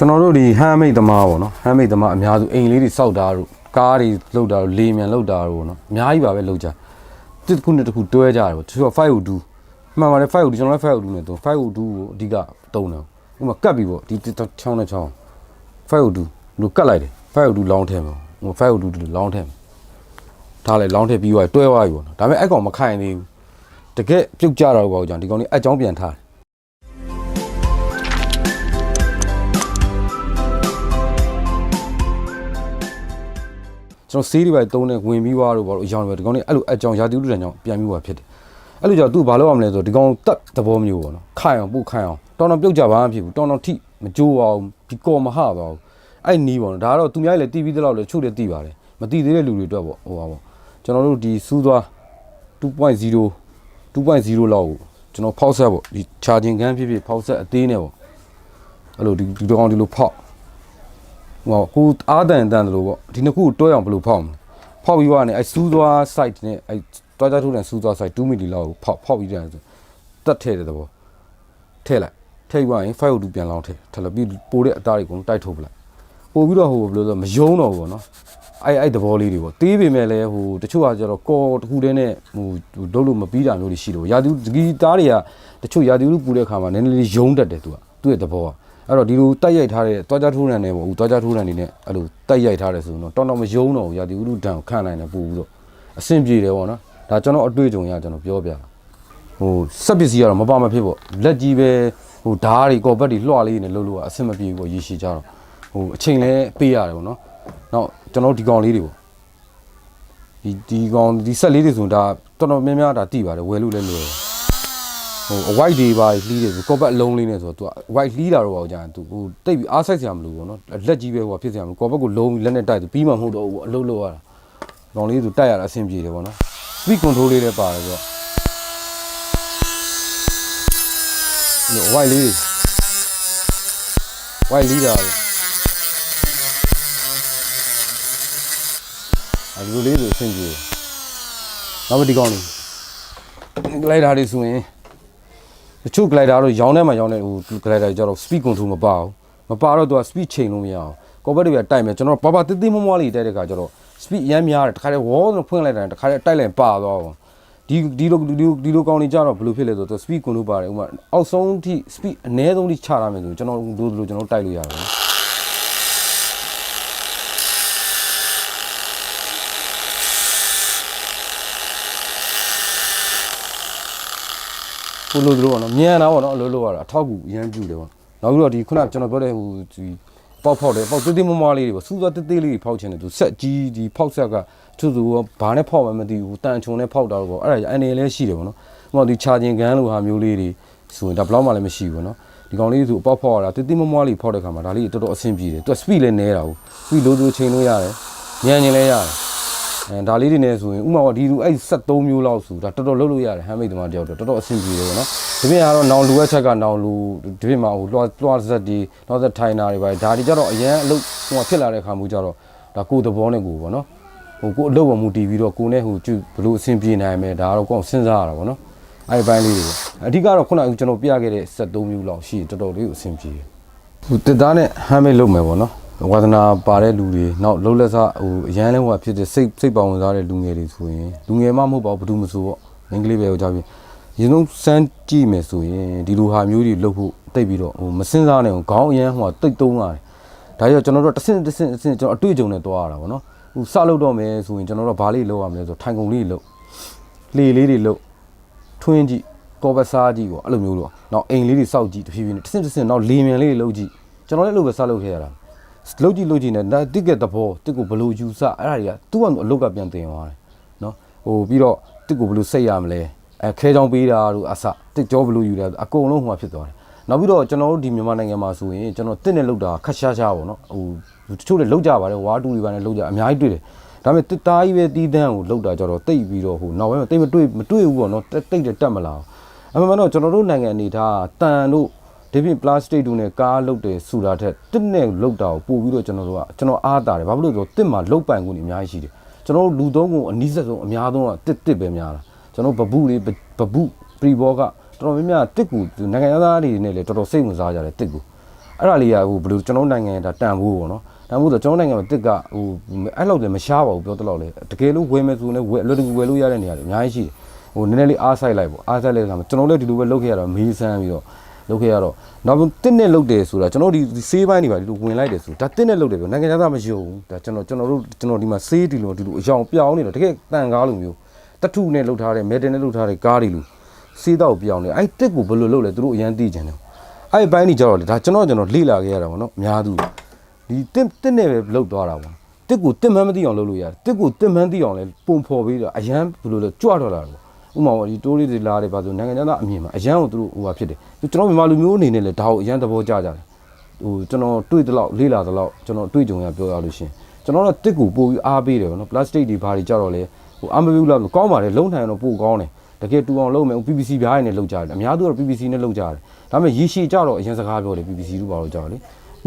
ကျွန်တော်တို့ဒီဟမ်းမိတ်သမားပေါ့နော်ဟမ်းမိတ်သမားအများစုအိမ်လေးတွေစောက်တာတို့ကားတွေလုတ်တာတို့လေမြန်လုတ်တာတို့နော်အများကြီးပါပဲလုတ်ကြတစ်ခုနဲ့တစ်ခုတွဲကြတယ်ပေါ့သူက502မှန်ပါတယ်502ကျွန်တော်လည်း502နဲ့တော့502ကိုအဓိကတုံးတယ်ဥပမာကတ်ပြီပေါ့ဒီချောင်းနဲ့ချောင်း502လို့ကတ်လိုက်တယ်502လောင်းထဲမှာဟို502ဒီလောင်းထဲမှာထားလိုက်လောင်းထဲပြီးသွားတွဲသွားပြီပေါ့နော်ဒါပေမဲ့အဲ့ကောင်မခိုင်သေးဘူးတကယ်ပြုတ်ကြတော့ပေါ့ကြောင့်ဒီကောင်လေးအကြောင်းပြန်ထား ကျွန်တော်ဆေးတွေပဲတုံးနေဝင်ပြီးွားတော့ဘာလို့အရောင်ပဲဒီကောင်လေးအဲ့လိုအကြောင်ရာသီဥတုတန်ကြောင့်ပြန်ပြီးွားဖြစ်တယ်အဲ့လိုကြောင့်သူဘာလုပ်ရမလဲဆိုတော့ဒီကောင်တက်သဘောမျိုးပေါ့နော်ခိုင်အောင်ပုတ်ခိုင်အောင်တော်တော်ပြုတ်ကြပါမဖြစ်ဘူးတော်တော်ထိမကြိုးအောင်ဒီကော်မဟသွားဘူးအဲ့နီးပေါ့နော်ဒါကတော့သူများလည်းတီးပြီးသလောက်လည်းချုပ်လည်းတီးပါတယ်မတီးသေးတဲ့လူတွေအတွက်ပေါ့ဟိုပါပေါ့ကျွန်တော်တို့ဒီစူးသွား2.0 2.0လောက်ကိုကျွန်တော်ဖောက်ဆက်ပေါ့ဒီ charging gun ဖြစ်ဖြစ်ဖောက်ဆက်အသေးနဲ့ပေါ့အဲ့လိုဒီဒီကောင်ဒီလိုဖောက် ဟိုကိုအားတန်တန်တယ်လို့ပေါ့ဒီနှစ်ခုကိုတွဲအောင်ဘယ်လိုဖောက်မလဲဖောက်ပြီးသွားနေအဲစူးသွား site နဲ့အဲတွားကြထိုးတဲ့စူးသွား site2 မီလီလောက်ကိုဖောက်ဖောက်ပြီးတယ်ဆိုတက်ထဲတဲ့သဘောထည့်လိုက်ထည့်ပြီးရင်502ပြန်လောင်းထည့်ထည့်လိုက်ပြီးပိုးတဲ့အသားတွေကုန်တိုက်ထုတ်ပလိုက်ပို့ပြီးတော့ဟိုဘယ်လိုလဲမယုံတော့ဘူးပေါ့နော်အဲအဲသဘောလေးတွေပေါ့တေးပေမဲ့လည်းဟိုတချို့ကကျတော့ကော်တစ်ခုတည်းနဲ့ဟိုဒုတ်လို့မပြီးတာမျိုးတွေရှိလို့ရာသီဒီဂီသားတွေကတချို့ရာသီဥတုပူတဲ့ခါမှာနည်းနည်းလေးယုံတတ်တယ်သူကသူ့ရဲ့သဘောက အဲ့တော့ဒီလိုတက်ရိုက်ထားတဲ့တွားကြထိုးရံနေပေါ့ဦးတွားကြထိုးရံနေနဲ့အဲ့လိုတက်ရိုက်ထားတယ်ဆိုတော့တော်တော်မယုံတော့ဘူးရာဒီဥဒုဒံကိုခန့်နိုင်တယ်ပို့ပြီးတော့အဆင်ပြေတယ်ပေါ့နော်ဒါကျွန်တော်အတွေ့အကြုံရကျွန်တော်ပြောပြတာဟိုစက်ပစ္စည်းကတော့မပါမဖြစ်ပေါ့လက်ကြီးပဲဟိုဓားတွေကော်ဘက်တွေလွှလေးနဲ့လှုပ်လို့ကအဆင်မပြေဘူးပေါ့ရေရှည်ကြတော့ဟိုအချိန်လဲပေးရတယ်ပေါ့နော်နောက်ကျွန်တော်ဒီကောင်လေးတွေပေါ့ဒီဒီကောင်ဒီဆက်လေးတွေဆိုရင်ဒါတော်တော်များများဒါတိပါတယ်ဝယ်လို့လည်းလွယ်တယ် ဟို white တွေပါလှီးတယ်ဆိုကော့ဘက်အလုံးလေးနဲ့ဆိုတော့ तू white လှီးတာတော့ပေါ့ကြာရင် तू ဟိုတိတ်ပြီးအားဆိုင်စရာမလိုဘူးเนาะလက်ကြီးပဲဟိုဖြစ်စရာမလိုကော့ဘက်ကိုလုံးပြီးလက်နဲ့တိုက်သူပြီးမှမဟုတ်တော့ဘူးပေါ့အလုံးလုံးရတာကောင်လေး तू တိုက်ရတာအဆင်ပြေတယ်ပေါ့နော် speed control လေးလည်းပါတယ်ဆိုတော့ဒီ white လေး white လှီးတာအဲဒီလိုလေးဆိုအဆင်ပြေတယ်နောက်ဒီကောင်လေးလိုက်တာလေးဆိုရင် တချို့ glider တော့ရောင်းထဲမှာရောင်းတဲ့ဟို glider ကြတော့ speed control မပါဘူးမပါတော့သူက speed ချိန်လို့မရအောင်ကော်ဘက်တွေပဲတိုက်မယ်ကျွန်တော်ဘာဘာတိတိမမွားလေးတိုက်တဲ့ခါကျတော့ speed အများများတယ်တခါတည်း wall နဲ့ဖွင့်လိုက်တာတခါတည်းတိုက်လိုက်ပါသွားအောင်ဒီဒီလိုဒီလိုဒီလိုကောင်းနေကြတော့ဘယ်လိုဖြစ်လဲဆိုတော့ speed control ပါတယ်ဥမာအောက်ဆုံးထိ speed အနည်းဆုံးထိချရမယ်ဆိုကျွန်တော်တို့လိုကျွန်တော်တိုက်လို့ရတယ် ဟိုလိုလိုပေါ့နော်မြန်တာပေါ့နော်အလိုလိုရတာအထောက်ကူအရန်ပြူတယ်ပေါ့နောက်ပြီးတော့ဒီခုနကျွန်တော်ပြောတဲ့ဟိုဒီပေါက်ဖောက်တယ်ပေါက်သေးသေးမမွားလေးတွေပေါ့စူးစူးသေးသေးလေးတွေဖောက်ချင်တယ်သူဆက်ကြီးဒီဖောက်ဆက်ကသူ့သူဘာနဲ့ဖောက်မှမသိဘူးတန်ချုံနဲ့ဖောက်တာတော့ပေါ့အဲ့ဒါအနေလည်းရှိတယ်ပေါ့နော်ဟိုဒီ charging gun လိုဟာမျိုးလေးတွေဆိုရင်ဒါဘလောက်မှလည်းမရှိဘူးပေါ့နော်ဒီကောင်လေးဆိုအပေါက်ဖောက်ရတာသေးသေးမမွားလေးဖောက်တဲ့ခါမှာဒါလေးတော်တော်အဆင်ပြေတယ်သူက speed လည်းနည်းတာဘူး speed လိုလိုချိန်လို့ရတယ်မြန်ရင်လည်းရတယ် အဲဒါလေးတွေနဲ့ဆိုရင်ဥမာတော့ဒီလူအဲ့73မျိုးလောက်ဆိုတာတော်တော်လုပ်လို့ရတယ်ဟမ်းမိတ်သမားတယောက်တော့တော်တော်အဆင်ပြေတယ်ပေါ့နော်ဒီပြင်ကတော့နောင်လူဝက်ချက်ကနောင်လူဒီပြင်မှာဟိုလွှာလွှာဆက်ဒီလွှာဆက်ထိုင်တာတွေပါဒါတွေကြတော့အရန်အလုပ်ဟိုမှာဖြစ်လာတဲ့ခါမျိုးကြတော့ဒါကိုယ်သဘောနဲ့ကိုယ်ပေါ့နော်ဟိုကိုယ်အလုပ်ဝမူတည်ပြီးတော့ကိုယ်နဲ့ဟိုကျဘလို့အဆင်ပြေနိုင်မယ်ဒါကတော့ကိုယ်စဉ်းစားရတာပေါ့နော်အဲ့ဒီပိုင်းလေးတွေပေါ့အဓိကတော့ခုနကကျွန်တော်ပြခဲ့တဲ့73မျိုးလောက်ရှိတော်တော်လေးကိုအဆင်ပြေတယ်ဟိုတစ်သားနဲ့ဟမ်းမိတ်လုပ်မယ်ပေါ့နော် ဝါသနာပါတဲ့လူတွေနောက်လုံးလက်စားဟိုအရန်လဲဟိုဖြစ်တဲ့စိတ်စိတ်ပါဝင်စားတဲ့လူငယ်တွေဆိုရင်လူငယ်မှမဟုတ်ပါဘူးဘယ်သူမဆိုပေါ့မင်္ဂလိပဲဟိုကြပြီရင်ဆုံးစမ်းကြည့်မယ်ဆိုရင်ဒီလိုဟာမျိုးတွေလုပ်ဖို့တိတ်ပြီးတော့ဟိုမစင်စားနဲ့ခေါင်းအရန်ဟိုတိတ်တုံးရတယ်ဒါကြောင့်ကျွန်တော်တို့တစ်ဆင့်တစ်ဆင့်တစ်ဆင့်ကျွန်တော်အတွေ့အကြုံနဲ့တွားရတာပေါ့နော်ဟိုစလုပ်တော့မယ်ဆိုရင်ကျွန်တော်တို့ဘာလေးလုပ်ရမလဲဆိုထိုင်ကုန်လေးလုပ်လေလေးတွေလုပ်ထွင်းကြည့်ကော်ပစားကြည့်ပေါ့အဲ့လိုမျိုးလို့နောက်အိမ်လေးတွေစောက်ကြည့်တဖြည်းဖြည်းနဲ့တစ်ဆင့်တစ်ဆင့်နောက်လေမြန်လေးတွေလုပ်ကြည့်ကျွန်တော်လည်းအဲ့လိုပဲစလုပ်ခဲ့ရတာ လုတ်ကြည့်လုတ်ကြည့်နေဒါတစ်ကသဘောတစ်ကိုဘလို့ယူဆအဲ့ဒါတွေကသူ့ကအလုတ်ကပြန်တင်သွားတယ်နော်ဟိုပြီးတော့တစ်ကိုဘလို့စိတ်ရမလဲအဲခဲချောင်းပေးတာတို့အစတစ်ကြောဘလို့ယူတယ်အကုန်လုံးဟိုမှာဖြစ်သွားတယ်နောက်ပြီးတော့ကျွန်တော်တို့ဒီမြန်မာနိုင်ငံမှာဆိုရင်ကျွန်တော်တစ်နဲ့လုတ်တာခက်ရှားရှားပေါ့နော်ဟိုတချို့လည်းလုတ်ကြပါတယ်ဝါတူတွေပါနဲ့လုတ်ကြအများကြီးတွေ့တယ်ဒါပေမဲ့တစ်သားကြီးပဲတီးတန်းကိုလုတ်တာကြတော့တိတ်ပြီးတော့ဟိုနောက်ပိုင်းမှာတိတ်မတွေ့မတွေ့ဘူးပေါ့နော်တိတ်တိတ်တက်မလာဘူးအမှန်မှန်တော့ကျွန်တော်တို့နိုင်ငံအနေထားတန်တို့ ဒီပြင် plastic တို့နဲ့ကားလုတ်တယ်ဆိုတာထက်တစ်နဲ့လုတ်တာကိုပို့ပြီးတော့ကျွန်တော်တို့ကကျွန်တော်အားတာတယ်ဘာဖြစ်လို့လဲဆိုတော့တစ်မှာလုတ်ပိုင်ကုန်အများကြီးရှိတယ်ကျွန်တော်တို့လူသုံးကုန်အနည်းဆက်ဆုံးအများဆုံးကတစ်တစ်ပဲများတာကျွန်တော်ဘဘူးလေးဘဘူးပရီဘောကတော်တော်များများတစ်ကူနိုင်ငံသားတွေနဲ့လည်းတော်တော်စိတ်ဝင်စားကြတယ်တစ်ကူအဲ့ဒါလေးကဟိုဘယ်လိုကျွန်တော်တို့နိုင်ငံဒါတန်ဖိုးပေါ့နော်တန်ဖိုးဆိုကျွန်တော်နိုင်ငံမှာတစ်ကဟိုအဲ့လောက်လည်းမရှားပါဘူးပြောတလို့လေတကယ်လို့ဝယ်မယ်ဆိုရင်ဝယ်အလွတ်တကူဝယ်လို့ရတဲ့နေရာတွေအများကြီးရှိတယ်ဟိုနည်းနည်းလေးအားဆိုင်လိုက်ပေါ့အားဆိုင်လိုက်လာကျွန်တော်လည်းဒီလိုပဲလုပ်ခဲ့ရတော့မေးဆန်းပြီးတော့ လုပ်ခဲ့ရတော့နောက်တစ်နဲ့လုပ်တယ်ဆိုတာကျွန်တော်ဒီဆေးပိုင်းတွေပါဒီလိုဝင်လိုက်တယ်ဆိုဒါတစ်နဲ့လုပ်တယ်ပြောနိုင်ငံသားမယုံဘူးဒါကျွန်တော်ကျွန်တော်တို့ကျွန်တော်ဒီမှာဆေးဒီလိုဒီလိုအယောင်ပြောင်းနေတော့တကယ်တန်ကားလိုမျိုးတထုနဲ့လုပ်ထားတဲ့မဲတင်နဲ့လုပ်ထားတဲ့ကားတွေလိုဆေးတော့ပြောင်းနေအဲ့တစ်ကိုဘယ်လိုလုပ်လဲသူတို့အရန်သိကြတယ်အဲ့ဒီဘိုင်းကြီးကြတော့လေဒါကျွန်တော်ကျွန်တော်လေ့လာခဲ့ရတာပေါ့နော်အများသူဒီတစ်တစ်နဲ့ပဲလှုပ်သွားတာပေါ့တစ်ကိုတစ်မှန်းမသိအောင်လှုပ်လို့ရတယ်တစ်ကိုတစ်မှန်းသိအောင်လဲပုံဖော်ပြီးတော့အရန်ဘယ်လိုလဲကြွတော့လာတယ်ပေါ့ ဥပမာပေါ့ဒီတိုးလေးတွေလာတယ်ပါဆိုနိုင်ငံခြားသားအမြင်မှာအရန်ကိုသူတို့ဟိုဟာဖြစ်တယ်ကျွန်တော်မြန်မာလူမျိုးအနေနဲ့လည်းဒါကိုအရန်သဘောကျကြတယ်ဟိုကျွန်တော်တွေ့တဲ့လောက်လေ့လာတဲ့လောက်ကျွန်တော်တွေ့ကြုံရပြောရလို့ရှရင်ကျွန်တော်တို့တစ်ကိုပို့ပြီးအားပေးတယ်ပေါ့နော်ပလတ်စတစ်တွေဘာတွေကြတော့လဲဟိုအမဘူးလားကောင်းပါတယ်လုံထိုင်တော့ပို့ကောင်းတယ်တကယ်တူအောင်လုပ်မယ် PPC ပြားရည်နဲ့လုပ်ကြတယ်အများသူက PPC နဲ့လုပ်ကြတယ်ဒါပေမဲ့ရေရှည်ကြတော့အရင်စကားပြောတယ် PPC တို့ဘာလို့ကြောက်လဲ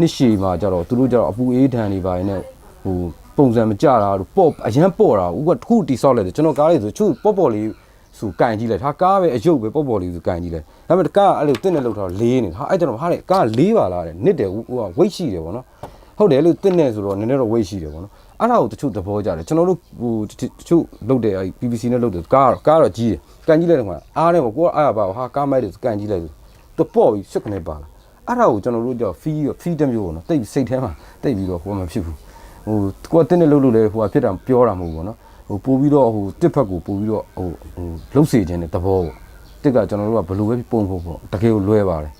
နှစ်ရှည်မှာကြတော့သူတို့ကြတော့အပူအေးထန်နေပါရင်လည်းဟိုပုံစံမကြတာတို့ပေါ့အရန်ပေါ့တာဥကတစ်ခုတိဆောက်လိုက်တယ်ကျွန်တော်ကားလေးဆိုချုပေါ့ပေါ့လေး ဆိုကင်ကြည့်လိုက်ဒါကားပဲအယုတ်ပဲပေါ့ပေါ့လေးဆိုကင်ကြည့်လိုက်ဒါပေမဲ့ကားကအဲ့လိုတင်းနေလောက်တော့လေးနေဟာအဲ့ကျွန်တော်ဟာလေကားလေးပါလားတဲ့နစ်တယ်ဟိုက weight ရှိတယ်ဗောနော်ဟုတ်တယ်အဲ့လိုတင်းနေဆိုတော့နည်းနည်းတော့ weight ရှိတယ်ဗောနော်အဲ့ဒါကိုတချို့သဘောကျတယ်ကျွန်တော်တို့ဟိုတချို့လုပ်တယ်အဲ့ PPC နဲ့လုပ်တယ်ကားကားတော့ကြီးတယ်ကန်ကြီးလိုက်တယ်ကွာအားတယ်ဗောကိုကအားရပါဟာကားမိုက်တယ်ကန်ကြီးလိုက်တယ်တော့ပေါ့ပြီးရှစ်ကနေပါလာအဲ့ဒါကိုကျွန်တော်တို့ကြောက်ဖီးဖီးတစ်မျိုးပေါ့နော်တိတ်စိတ်ထဲမှာတိတ်ပြီးတော့ဟိုမဖြစ်ဘူးဟိုကိုကတင်းနေလုပ်လို့လေဟိုကဖြစ်တာပြောတာမဟုတ်ဘူးဗောနော် ဟိုပို့ပြီးတော့ဟိုတစ်ဖက်ကိုပို့ပြီးတော့ဟိုဟိုလှုပ်စေခြင်းတဲ့သဘောပေါ့တစ်ကကျွန်တော်တို့ကဘယ်လိုပဲပုံဖို့ပေါ့တကယ်ကိုလွဲပါတယ်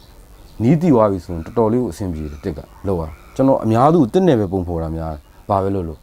နီးတီသွားပြီဆိုရင်တော်တော်လေးကိုအဆင်ပြေတယ်တစ်ကလောက်ရကျွန်တော်အများစုတစ်နဲ့ပဲပုံဖော်တာများတယ်ဘာပဲလို့လို့